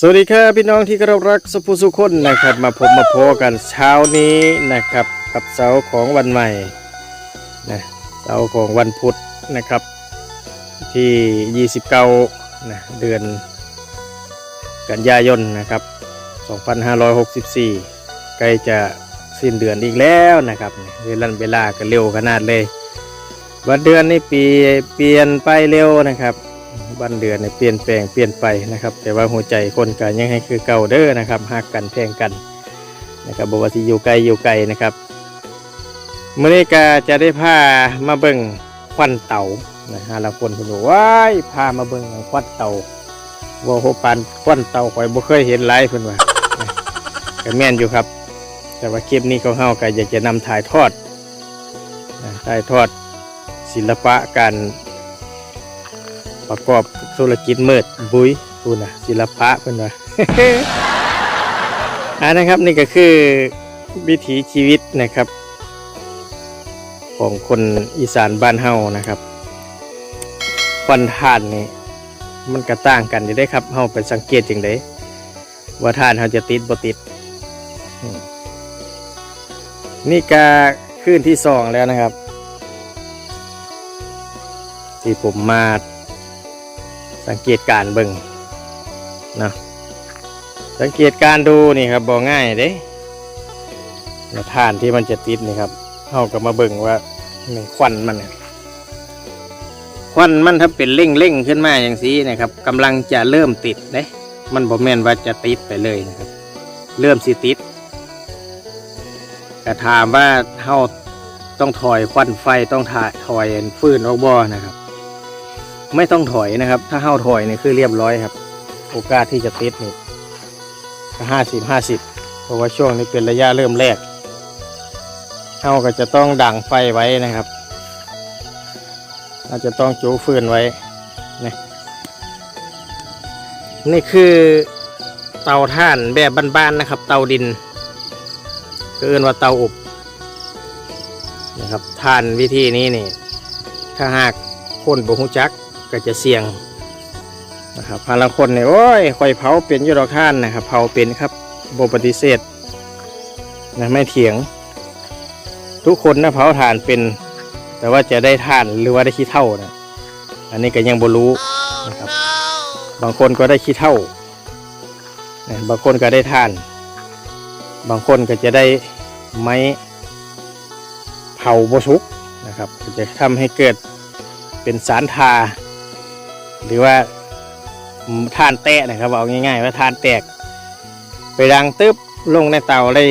สวัสดีครับพี่น้องที่เคารรักสุภุสุคนนะครับ มาพบมาพอกันเช้านี้นะครับ กับเสาของวันใหม่นะเสาของวันพุธนะครับ ที่ 29นะเดือน กันยายนนะครับ 2564 ใกล้จะสิ้นเดือนอีกแล้วนะครับเวลาเวลาก็เร็วขนาดเลย วันเดือนนี่ปีเปลี่ยนไปเร็วนะครับ วันเดือนเนี่ยเปลี่ยนแปลงเปลี่ยนไปนะครับ แต่ว่าหัวใจคนกันยังให้คือเก่าเด้อนะครับหักกันแพงกันนะครับบว่าที่อยู่ไกลอยู่ไกลนะครับเมื่อนี้ก็จะได้พามาเบิ่งควันเต่านะฮะละคนคนบอกว้ายพามาเบิ่งควันเต่าว่าโหปานควันเต่าข่อยบ่เคยเห็นหลายเพิ่นว่านะก็แม่นอยู่ครับ แต่ว่าคลิปนี้เของเฮาก็อยากจะนำถ่ายทอดถ่ายทอดศิลปะการ ประกอบธุรกิจมืดบุยพูนะศิลปะเพิ่นว่าอันนะครับนี่ก็คือวิถีชีวิตนะครับ ของคนอีสานบ้านเฮานะครับควันทานนี่มันก็ต่างกันอยู่ได้ครับเฮาไปสังเกตจังไดว่าทานเฮาจะติดบ่ติด นี่ก็คืนที่สองแล้วนะครับ ที่ผมมา สังเกตการเบิ่งนะสังเกตการดูนี่ครับบ่ง่ายเด้แล้วท่านที่มันจะติดนี่ครับเฮาก็มาเบิ่งว่ามันควันมันควันมันถ้าเป็นเร่งเร่งขึ้นมาอย่างสีนะครับกำลังจะเริ่มติดเด้มันบ่แม่นว่าจะติดไปเลยนะครับ เริ่มสิติดก็ถามว่าเฮาต้องถอยควันไฟต้องถ่ายถอยฟืนออกบ่อนะครับ ไม่ต้องถอยนะครับ ถ้าเข้าถอยนี่คือเรียบร้อยครับ โอกาสที่จะติดนี่ห้าสิบห้าสิบเพราะว่าช่วงนี้เป็นระยะเริ่มแรกเข้าก็จะต้องดังไฟไว้นะครับอาจจะต้องจูฟืนไว้นะนี่คือเตาถ่านแบบบ้านๆนะครับ เตาดินก็เอินว่าเตาอบนะครับถ่านวิธีนี้นี่ ถ้าหากคนบ่ฮู้จัก ก็จะเสี่ยงนะครับพาลังคนเนี่ยโอ้ยคอยเผาเป็นยุดอกท่านนะครับเผาเป็นครับโบปฏิเสธนะไม่เถียง ทุกคนนะเผาถ่านเป็น แต่ว่าจะได้ท่านหรือว่าได้ขี้เท่านะอันนี้ก็ยังบ่รู้นะครับ บางคนก็ได้ขี้เท่านะบางคนก็ได้ท่าน บางคนก็จะได้ไม้เผาบสุกนะครับจะทำให้เกิดเป็นสารทา หรือว่าทานแตะนะครับเอาง่ายๆว่าทานแตก ไปดังตึ๊บลงในเตาเลย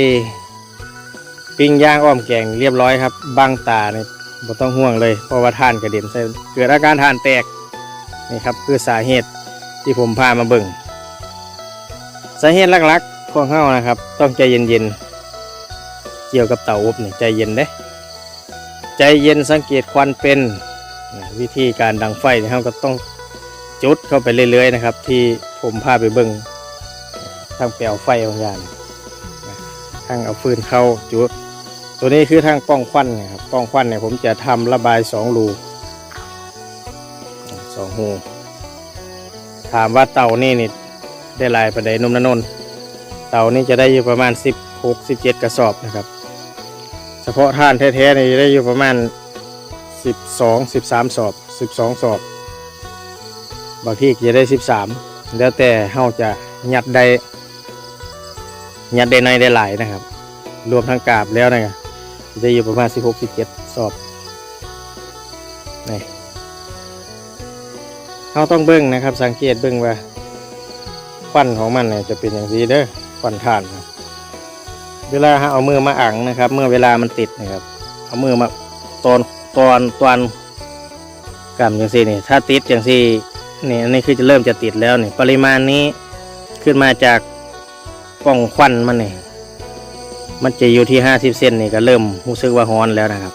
ปิ้งย่างอ้อมแกงเรียบร้อยครับบางตาเนี่ยบ่ต้องห่วงเลยเพราะว่าทานกระเด็นใส่เกิดอาการทานแตกนี่ครับคือสาเหตุที่ผมพามาเบิ่งสาเหตุหลักๆของเฮานะครับ ต้องใจเย็นๆเกี่ยวกับเตาอบเนี่ยใจเย็นเด้ใจเย็นสังเกตควันเป็น วิธีการดังไฟเนี่ยเราก็ต้อง จุดเข้าไปเรื่อยๆนะครับ ที่ผมพาไปเบิ่งทางแปลวไฟบางอย่างนะทางเอาฟืนเข้าจุด ตัวนี้คือทางป้องควันนะครับป้องควันเนี่ยผมจะทำระบายสองรูสองหูถามว่าเตานี่นี่ได้ลายประเด็นนมนนนเตานี่จะได้อยู่ประมาณ 16 17 กระสอบนะครับ เฉพาะท่านแท้ๆนี่ได้อยู่ประมาณ 12 13 สอบ 12 สอบ บางที่จะได้ 13 แล้วแต่เฮาจะยัดได้ยัดได้ในได้หลายนะครับ รวมทั้งกาบแล้วนะครับจะอยู่ประมาณ 16 17 สอบนี่เราต้องเบิ้งนะครับ สังเกตเบิ้งว่าควันของมันเนี่ยจะเป็นอย่างนี้เด้อควันถ่านครับเวลาเอามือมาอังนะครับ เมื่อเวลามันติดนะครับ เอามือมาตอนตอนตอนกำอย่างซี่นี่ถ้าติดอย่างซี่ นี่อันนี้คือจะเริ่มจะติดแล้วนี่ปริมาณนี้ขึ้นมาจากปล่องควันมันนี่มันจะอยู่ที่ห้าสิบเซนนี่ก็เริ่มรู้สึกว่าฮ้อนแล้วนะครับ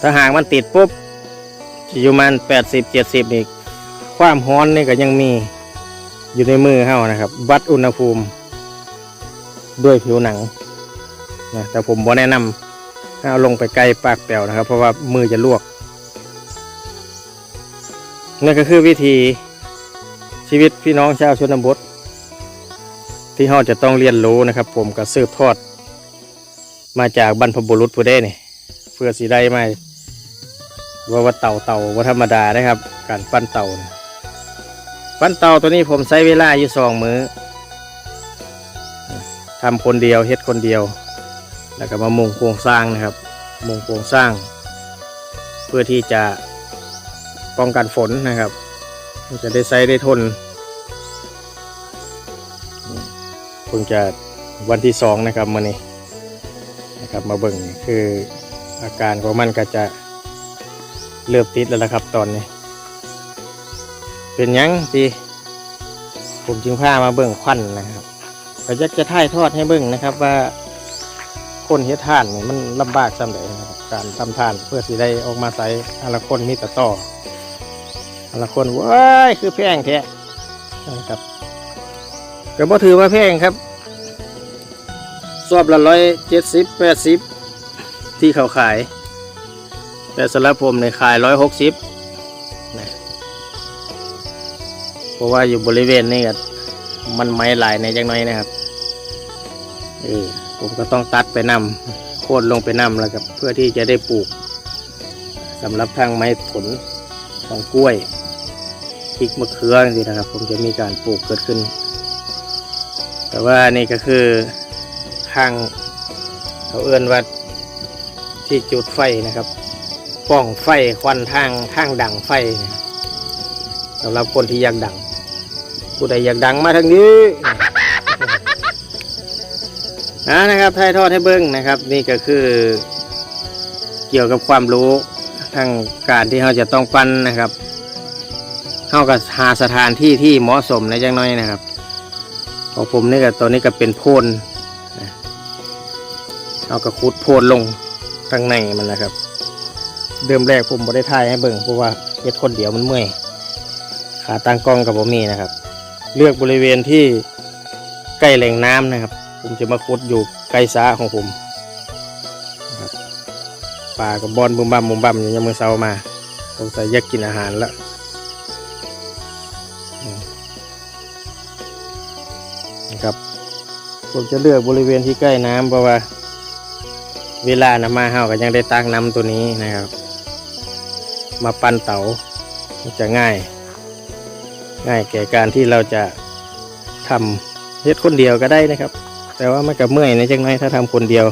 ถ้าหากมันติดปุ๊บจะอยู่มันแปดสิบเจ็ดสิบนี่ความฮ้อนนี่ก็ยังมีอยู่ในมือเฮานะครับวัดอุณหภูมิด้วยผิวหนังนะแต่ผมบ่แนะนำให้เอาลงไปใกล้ปากแปลวนะครับ เพราะว่ามือจะลวก นี่นก็คือวิธีชีวิตพี่น้องชาวชนบท ที่เราจะต้องเรียนรู้นะครับ ผมก็สืบทอด มาจากบรรพบุรุษผู้ได้นี่ยเพื่อสีได้มาว่าว่าเต่าเต่าว่าธรรมดานะครับ การปั้นเต่าปั้นเต่าตัวนี้ผมใช้เวลาอยู่สองมือ้อทำคนเดียวเฮ็ดคนเดียว แล้วก็มามุงโครงสร้างนะครับ มุงโครงสร้าง เพื่อที่จะ ป้องกันฝนนะครับจะได้ใช้ได้ทนเพิ่งจะวันที่สองนะครับมานี้นะครับมาเบิ่งคืออาการของมันก็จะเริ่มติดแล้วนะครับตอนนี้ เป็นยังทีผมจึงพามาเบิ่งควันนะครับก็อยากจะถ่ายทอดให้เบิ่งนะครับว่าคนเฮ็ดท่านเนี่ยมันลำบากสำหรับการทำท่านเพื่อสิได้ออกมาใส่แต่ละคนมีแต่ต่อ ละคนว้ายคือแพงแท้นะครับก็บ่ถือว่าแพงครับสอบละร้อยเจ็ดสิบแปดสิบที่เขาขาย แต่สำหรับผมในขายร้อยหกสิบนะเพราะว่าอยู่บริเวณนี้ก็มันไม้หลายในจังน้อยนะครับเออผมก็ต้องตัดไปนำโค่นลงไปนำแล้วกับเพื่อที่จะได้ปลูกสำหรับทางไม้ผลของกล้วย ริกมะเขือนี่นะครับ ผมจะมีการปลูกเกิดขึ้น แต่ว่านี่ก็คือทางเขาเอื้อนว่าที่จุดไฟนะครับ ป้องไฟควันทางทางดังไฟสำหรับคนที่อยากดัง ผู้ใดอยากดังมาทางนี้อ่านะครับถ่ายทอดให้เบิ้งนะครับ นี่ก็คือ เกี่ยวกับความรู้ทางการที่เราจะต้องปั้นนะครับ เข้ากับหาสถานที่ที่เหมาะสมในจังน้อยนะครับของผมนี่ก็ตัวนี้ก็เป็นโพนนเอากระคุดโพนลงข้างในมันนะครับ เดิมแรกผมบ่ได้ถ่ายให้เบิ่งเพราะว่าเฮ็ดคนเดียวมันเมื่อย ขาตั้งกล้องกับผมมีนะครับ เลือกบริเวณที่ใกล้แหล่งน้ำนะครับ ผมจะมาขุดอยู่ใกล้สาของผมปลากับบอนบุมบัมบุมบัมอย่างมือเช้ามาผมใส่อยากกินอาหารแล้ว ผมจะเลือกบริเวณที่ใกล้น้ำเพราะว่า เวลาน้ำมาเฮาก็ยังได้ตักน้ำตัวนี้นะครับ มาปั้นเตาจะง่าย ง่ายแก่การที่เราจะทำเฮ็ดคนเดียวก็ได้นะครับ แต่ว่ามันก็เมื่อยในจังไงถ้าทำคนเดียว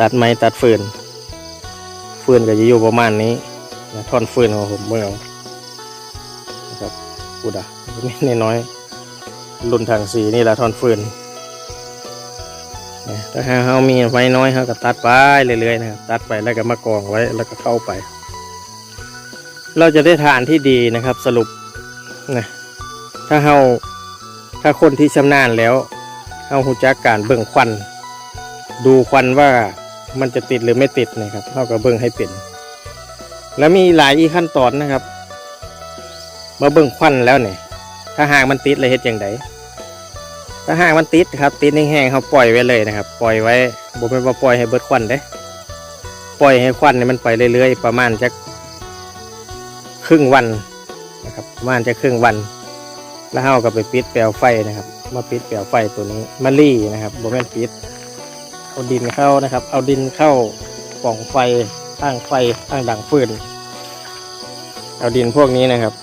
ตัดไม้ตัดฟืน ฟืนก็จะอยู่ประมาณนี้ท่อนฟืนของผมเมื่อานะครับกูดะไม่น้อย รุ่นทางสีนี่แหละทอนฟืนนะถ้าหาเรามีไม้น้อยเราก็ตัดไปเรื่อยๆนะครับตัดไปแล้วก็มากองไว้แล้วก็เข้าไป เราจะได้ทานที่ดีนะครับสรุปนะถ้าเราถ้าคนที่ชำนาญแล้วเอาหูจักการเบิ่งควัน ดูควันว่ามันจะติดหรือไม่ติดนะครับเท่ากับเบิ่งให้เป็น แล้วมีหลายอีขั้นตอนนะครับมาเบิ่งควันแล้วเนี่ยถ้าหากมันติดเลยเฮ็ดอย่างได ถ้าหากมันติดครับ ติดแห้งๆเขาปล่อยไว้เลยนะครับ ปล่อยไว้บ่เป็นว่าปล่อยให้เบิดควันเด้ปล่อยให้ควันเนี่ยมันไปเรื่อยๆประมาณจะครึ่งวันนะครับประมาณจะครึ่งวัน แล้วเฮาก็ไปปิดแปลวไฟนะครับ มาปิดแปลวไฟตัวนี้มาลี่นะครับโบแมนปิดเอาดินเข้านะครับ เอาดินเข้าป่องไฟตั้งไฟตั้งดังฟืนเอาดินพวกนี้นะครับ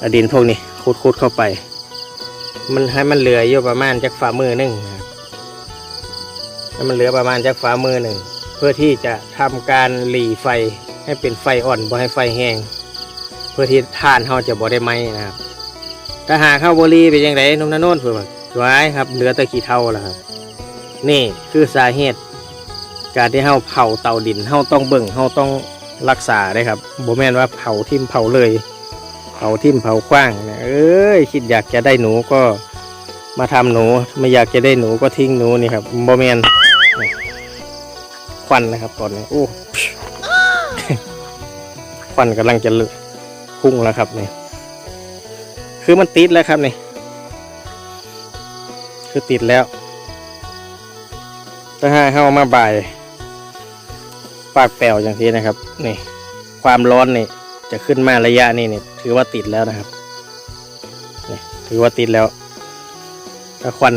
เอาดินพวกนี้คุดๆเข้าไป มันให้มันเหลืออยู่ประมาณจากฝ่ามือหนึ่งครับให้มันเหลือประมาณจากฝ่ามือหนึ่งเพื่อที่จะทำการหลีไฟให้เป็นไฟอ่อนบ่ให้ไฟแห้งเพื่อที่ทานเขาจะบ่ได้ไหมนะครับถ้าหาข้าวบุรีเป็นยังไงนุ่มนาโน่นเพื่อนไว้ครับเหลือแต่ขี้เท่าแล้วครับ นี่คือสาเหตุ การที่เฮาเผาเตาดินเฮาต้องเบิ่งเฮาต้องรักษาได้ครับบ่แม่นว่าเผาทิ่มเผาเลย เผาทิ่มเผากว้างนะเอ้ยคิดอยากจะได้หนูก็มาทำหนู ไม่อยากจะได้หนูก็ทิ้งหนูนี่ครับบ่แมนควันนะครับตอนนี้โอ้ควันกำลังจะลุพุ่งแล้วครับนี่คือมันติดแล้วครับนี่คือติดแล้วถ้าให้เข้ามาบ่าย ปากแปลวอย่างที่นะครับ นี่ ความร้อนนี่ จะขึ้นมาระยะนี้นี่ยถือว่าติดแล้วนะครับนี่ถือว่าติดแล้ว ถ้าควัน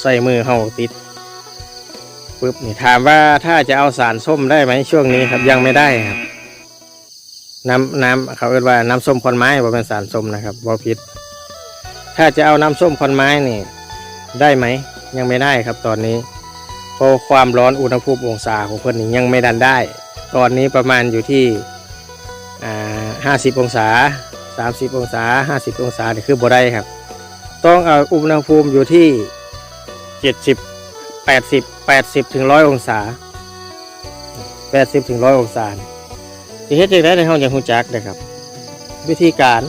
ใส่มือเฮาติดปุ๊บนี่ถามว่าถ้าจะเอาสารส้มได้ไหมช่วงนี้ครับยังไม่ได้ครับ น้ำน้ำเขาเรียกว่าน้ำส้มควันไม้บ่เป็นสารส้มนะครับบ่ผิดถ้าจะเอาน้ำส้มควันไม้นี่ ได้ไหมยังไม่ได้ครับตอนนี้เพราะความร้อนอุณหภูมิองศาของเพื่อนนี่ยังไม่ดันได้ ตอนนี้ประมาณอยู่ที่ 50 องศา 30 องศา 50 องศานี่คือบ่ได้ครับ ต้องเอาอุณหภูมิอยู่ที่ 70 80 80ถึง100 องศา 80ถึง100 องศาสิเฮ็ดจังได๋ในห้องอย่างฮู้จักนะครับ วิธีการ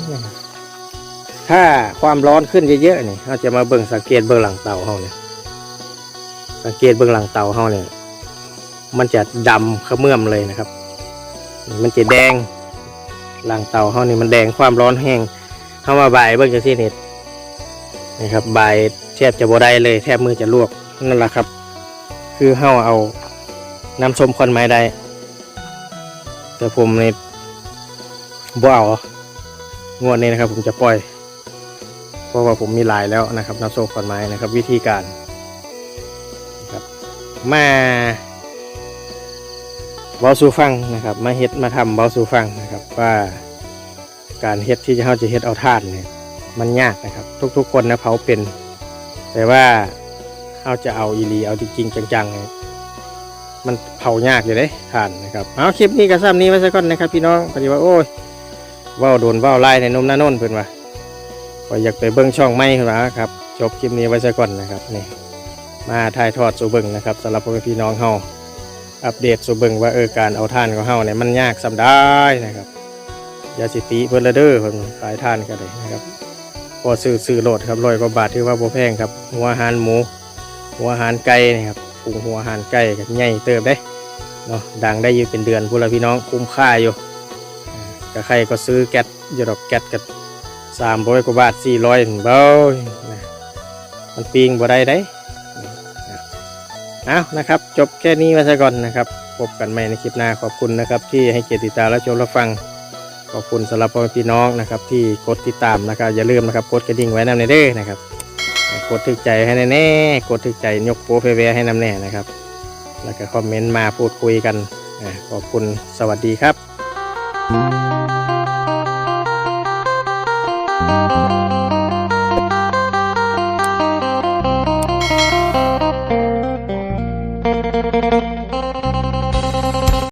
ถ้าความร้อนขึ้นเยอะๆนี่เราจะมาเบิ่งสังเกตเบื้องหลังเตาเฮาเนี่ยสังเกตเบื้องหลังเตาเฮาเนี่ยมันจะดำขมื่อมเลยนะครับ มันจะแดง หลังเตาเฮานี่มันแดงความร้อนแห้งเฮามาบ่ายเบิ่งจังซี่นี่นะครับบ่ายแทบจะบได้เลย แทบมือจะลวกนั่นแหละครับ คือเฮาเอาน้ำส้มควันไม้ได้ แต่ผมนี่บ่เอางวดนี้นะครับ ผมจะปล่อย เพราะว่าผมมีลายแล้วนะครับน้ำส้มควันไม้นะครับ วิธีการนะครับมา เบาสูฟังนะครับมาเฮ็ดมาทำเบาสูฟังนะครับว่าการเฮ็ดที่จะเฮาจะเฮ็ดเอาทานเนี่ยมันยากนะครับ ทุกๆคนนะเผาเป็น แต่ว่าเฮาจะเอาอีหลีเอาจริงๆจังๆเนี่ยมันเผายากอยู่เด้ทานนะครับเอาคลิปนี้ก็ซ้ำนี้ไว้ซะก่อนนะครับ พี่น้องพอดีว่าโอ้ยว้าโดนว้าไล่ในนมหน้าน่นเพิ่อนว่าก็อยากไปเบิ้งช่องไม่ขึ้นมาครับจบคลิปนี้ไว้ซะก่อนนะครับนี่มาถ่ายทอดสู่เบิ้งนะครับสำหรับพ่อแม่พี่น้องเฮา อัปเดตสู่เบิงว่าเออการเอาท่านของเฮาเนี่ยมันยากสำได้นะครับยาสิติเพิ่นลเดอเพิ่นขายท่านกันเลยนะครับพอซื้อซื้อโหลดครับร้อยกว่าบาทถือว่าบ่แพงครับหัวอาหารหมู หัวอาหารไก่นะครับปรุงหัวอาหารไก่กับใหญ่เติบได้เนาะดังได้อยู่เป็นเดือนพุ่นละพี่น้องคุ้มค่าอยู่ก็ใครก็ซื้อแก๊สอยู่ดอกแก๊สกับสามร้อยกว่าบาทสี่ร้อยเบ้ามันปีงบ่ได้ได้ เอานะครับ จบแค่นี้มาซะก่อนนะครับพบกันใหม่ในคลิปหน้าขอบคุณนะครับ ที่ให้เกียรติติดตามและชมรับฟัง ขอบคุณสำหรับพ่อแม่พี่น้องนะครับ ที่กดติดตามนะครับอย่าลืมนะครับกดกระดิ่งไว้นำในเด้อนะครับ กดถึกใจให้แน่ๆกดถึกใจยกโปรเฟเวให้นำแน่นะครับ แล้วก็คอมเมนต์มาพูดคุยกันขอบคุณสวัสดีครับ